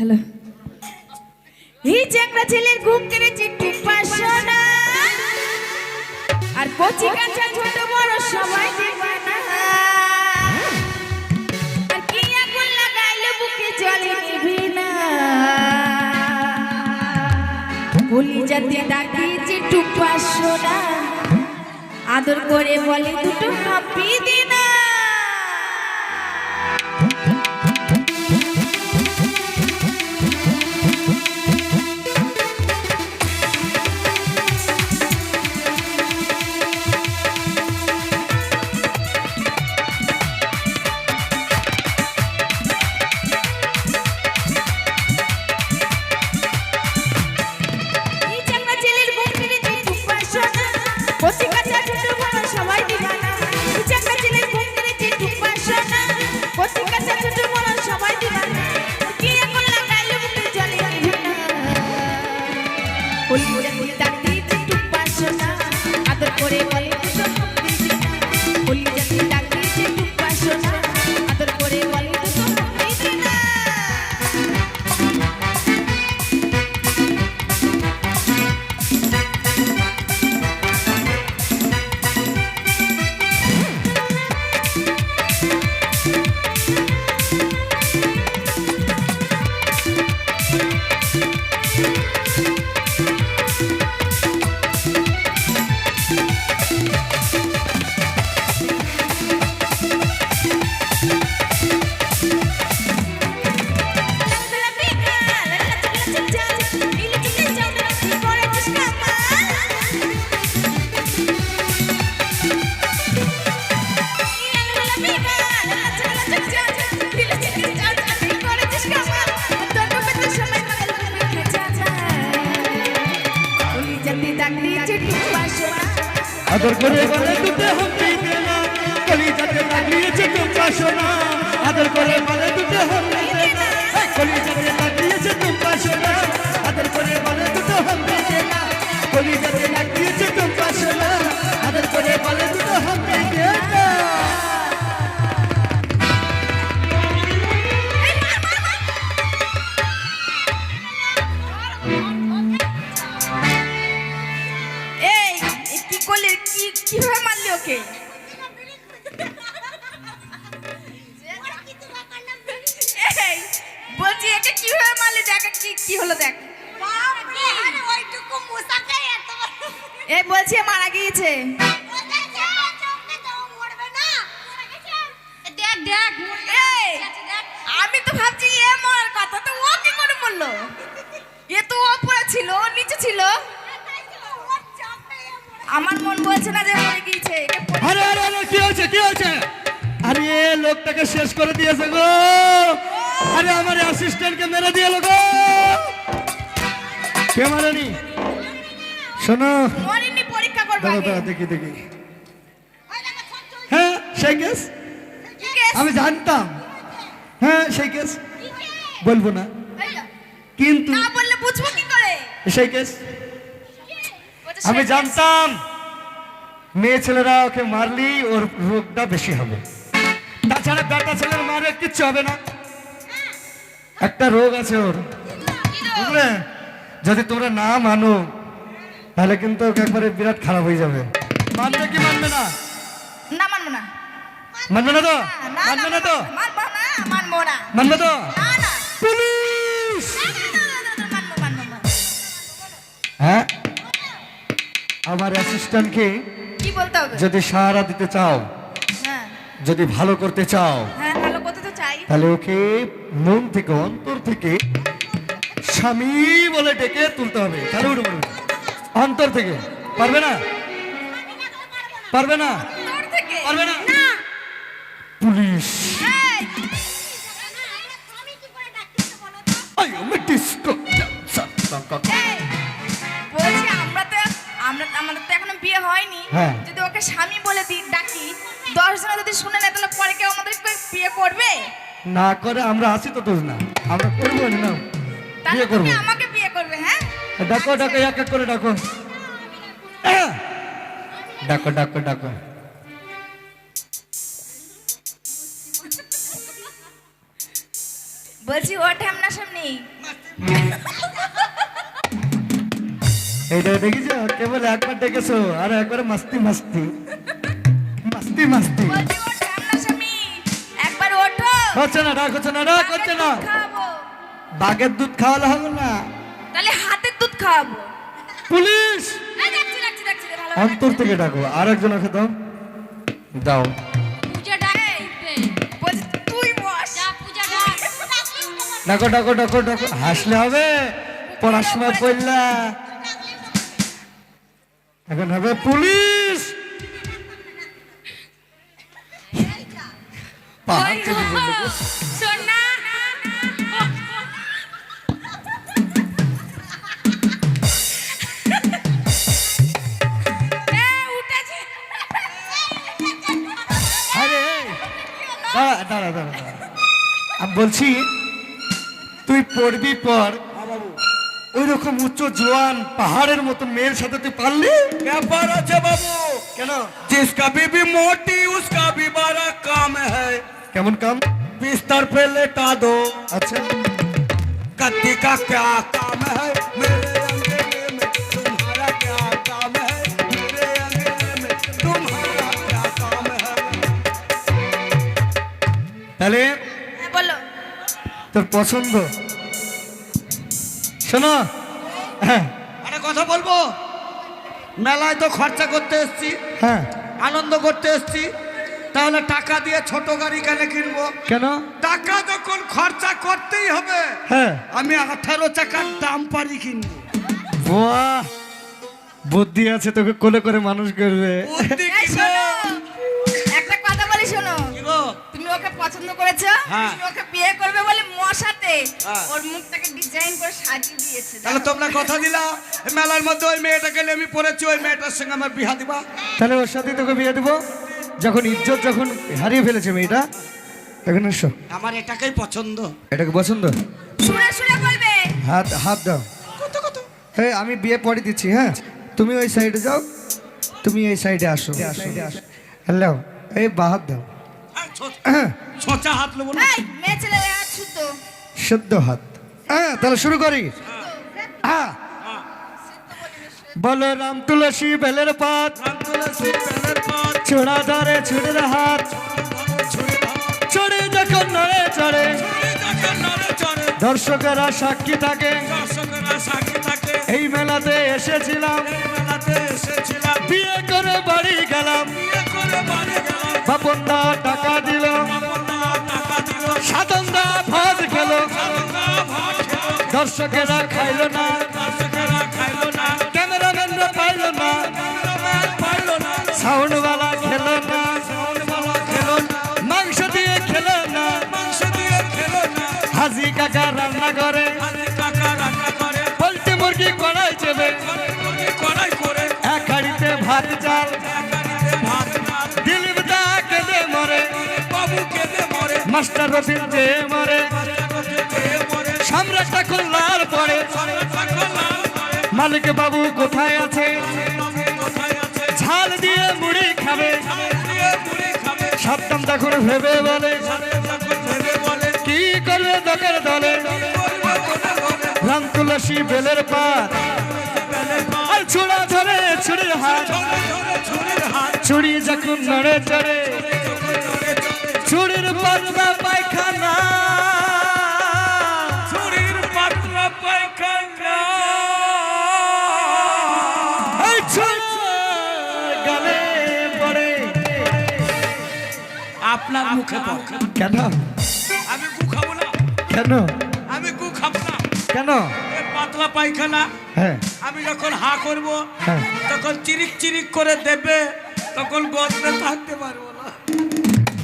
Hello. এই চ্যাংড়া ছেলের ঘুম না আর কচি কাঁচা ছোট বড় সবাই বুকে না। যাতে আদর করে বলে দুটো হাপি দিনা। আদর করে বলে দুটো হম্পি দেনা কলি যাতে লাগিয়েছে তোমরা সোনা আদর করে বলে দুটো হম্পি দেনা কলি যাতে লাগিয়েছে তোমরা সোনা বলছি একে কীভাবে মারলি? দেখ কি কি হলো দেখ। এই বলছি এ মারা গিয়েছে। এই আমি তো ভাবছি এ মার কথা তো ও কি করে বলল এ তো ওপরে ছিল ও নিচে ছিল। আমার মন বলছে না যে মরে গিয়েছে আরে আরে আরে কি হয়েছে কি হয়েছে? আরে লোকটাকে শেষ করে দিয়েছে গো। আরে আমার অ্যাসিস্ট্যান্টকে মেরে দিয়ে গো। কে মারেনি? শোনো। মরেনি পরীক্ষা করব আগে। দেখি দেখি। হ্যাঁ সেই কেস আমি জানতাম। হ্যাঁ সেই কেস বলব না। কিন্তু না বললে বুঝব কি করে? সেই কেস আমি জানতাম। মেয়ে ছেলেরা ওকে মারলি ওর রোগটা বেশি হবে। তাছাড়া বেটা ছেলের মারে কিচ্ছু হবে না। একটা রোগ আছে ওর বুঝলে যদি তোমরা না মানো তাহলে কিন্তু একবারে বিরাট খারাপ হয়ে যাবে মানবে কি মানবে না না মানবো না মানবে না তো মানবে না তো মানবো না মানবে তো পুলিশ। হ্যাঁ আমার অ্যাসিস্ট্যান্টকে কি বলতে হবে যদি সাহারা দিতে চাও হ্যাঁ যদি ভালো করতে চাও হ্যাঁ তাহলে ওকে মন থেকে অন্তর থেকে স্বামী বলে ডেকে তুলতে হবে। তাহলে উঠে পড়বে অন্তর থেকে। পারবে না? পারবে না? পারবে না? না। পুলিশ। এই, আই এম ডিস্কো এই, বলছি আমরা তো আমরা আমাদের তো এখনও বিয়ে হয়নি। হ্যাঁ। যদি ওকে স্বামী বলে দিই ডাকি দশ জনে যদি শুনে নেয় তাহলে পরে কেউ আমাদের বিয়ে করবে? না করে আমরা আসি তো তোর না। আমরা করব না বিয়ে করব। আমাকে বিয়ে করবে হ্যাঁ? ডাকো আচ্ছা। ডাকো এক এক করে ডাকো। ডাকো ডাকো ডাকো। বলছি ও ঠামনা সামনে। এইটা দেখেছ কেবল একবার ডেকেছো আর একবার মাস্তি মাস্তি। মাস্তি মাস্তি। হচ্ছে না ডাক হচ্ছে না ডাক হচ্ছে না। দুধ বাঘের দুধ খাওয়ালে হবে না। তাহলে হাতের দুধ খাওয়াবো। পুলিশ! অন্তর থেকে ডাকো আর একজন ওকে দাও। দাও ডাকো ডাকো ডাকো ডাকো। হাসলে হবে পড়াশোনা করলা। এখন হবে পুলিশ! আমি বলছি তুই পড়বি পর ওই রকম উচ্চ জোয়ান পাহাড়ের মতো মেয়ের সাথে তুই পারলি? ব্যাপার আছে বাবু। কেন? জিসকা বিবি মোটি উসকা বিবারা কাম হ্যায়। কেমন কাম बिस्तर पे लेटा दो আচ্ছা गद्दी का क्या काम है मेरे अंगेने में तुम्हारा क्या काम है मेरे अंगेने में तुम्हारा क्या काम है তাহলে হ্যাঁ, বলো তোর পছন্দ শোনো হ্যাঁ আরে কথা বলবো মেলায় তো খরচা করতে এসছি হ্যাঁ আনন্দ করতে এসছি তাহলে টাকা দিয়ে ছোট গাড়ি কেন কিনবো? কেন? টাকা যখন খরচা করতেই হবে হ্যাঁ। আমি আঠারো চাকার দাম পারি কিনবো। বাহ! বুদ্ধি আছে তোকে কোলে করে মানুষ করবে। বুদ্ধি এই কিনে- শোনো একটা কথা বলি শোনো। কি গো? তুমি ওকে পছন্দ করেছ? হ্যাঁ। তুমি ওকে বিয়ে করবে বলে মশাতে হ্যাঁ। ওর মুখটাকে ডিজাইন করে সাজিয়ে দিয়েছে তাহলে তোমরা কথা দিলা মেলার মধ্যে ওই মেয়েটাকে নিয়ে আমি পড়েছি ওই মেয়েটার সঙ্গে আমার বিহা দিবা। তাহলে ওর সাথে তোকে বিয়ে দেবো? যখন ইজ্জত যখন হারিয়ে ফেলেছে মেয়েটা এখন এসো। আমার এটাকেই পছন্দ। এটাকে পছন্দ? শুনে শুনে বলবে। হাত হাত দাও। হ্যাঁ আমি বিয়ে পরে দিচ্ছি হ্যাঁ? তুমি ওই সাইডে যাও তুমি এই সাইডে আসো। হ্যালো এই বাহাত দাও। হ্যাঁ, হ্যাঁ হাত নেব না? শুদ্ধ। হাত। হ্যাঁ তাহলে শুরু করি। হ্যাঁ বলো রাম তুলসী বেলের পাত। রাম তুলসী ছোড়া ধরে ছুড়ের হাত। চড়ে যখন নড়ে চড়ে। দর্শকেরা সাক্ষী থাকে। এই মেলাতে এসেছিলাম। বিয়ে করে বাড়ি গেলাম। বাপনদা টাকা দিল। সাধনদা ভাত খেলো। দর্শকেরা খাইলো না। ক্যামেরাম্যানরা পাইলো না। ক্যামেরাম্যান কাকা রান্না করে পোল্ট্রি মুরগি কড়াই চেবে। কড়াই করে, এক হাড়িতে ভাত চাল। দিলীপ দা কেঁদে মরে। বাবু কেঁদে মরে, মাস্টার রফিক যে মরে। পরে। সরকার লাল করে, মালিক বাবু কোথায় আছে? ঝাল দিয়ে মুড়ি খাবে। সাবধান তখন ভেবে বলে, কি করবে দকের দলে? রাম তুলসী বেলের পাত। আর ছুড়া ধরে ছুরির হাত। ছুরি যখন নড়ে চড়ে ছুরির পাতলা পায়খানা। ছুরির পাতলা পায়খানা। গালে পড়ে। আপনার মুখে কেন? কেন? আমি কু খাব না কেন? পাতলা পায়খানা। হ্যাঁ। আমি যখন হা করব হ্যাঁ। তখন চিরিক চিরিক করে দেবে তখন গদরে থাকতে পারব না।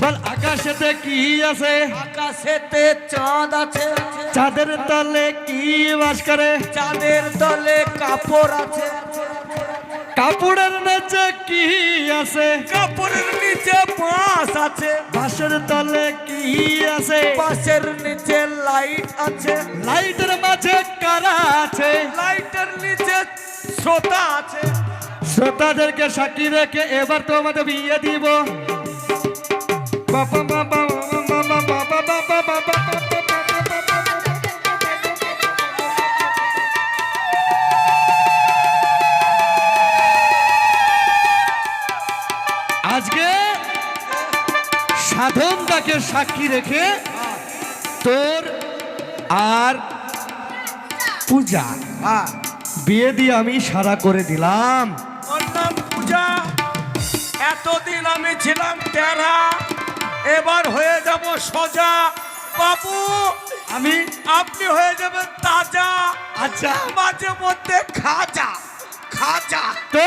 বল আকাশেতে কি আছে? আকাশেতে চাঁদ আছে। চাঁদের তলে কি বাস করে? চাঁদের তলে কাপড় আছে। কাপড়ের নিচে কি আছে? কাপড়ের নিচে বাঁশ আছে। বাঁশের তলে কি আছে? বাঁশের নিচে লাইট আছে। লাইটের মাঝে কারা আছে? লাইটের নিচে শ্রোতা আছে। শ্রোতাদেরকে সাক্ষী রেখে এবার তোমাদের বিয়ে দিব। বাবা বাবা বাবা নামটাকে সাক্ষী রেখে তোর আর পূজা। হ্যাঁ। বিয়ে দিয়ে আমি সারা করে দিলাম। পূজা। এতদিন আমি ছিলাম তেরা এবার হয়ে যাব সোজা। বাবু আমি আপনি হয়ে যাবেন তাজা। আচ্ছা। মাঝে মধ্যে খাজা। খাজা। তো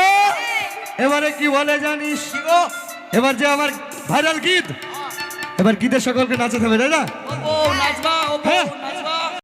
এবারে কি বলে জানিস? এবার যে আমার ভাইরাল গীত। এবার গীতের সকলকে নাচাতে হবে তাই না?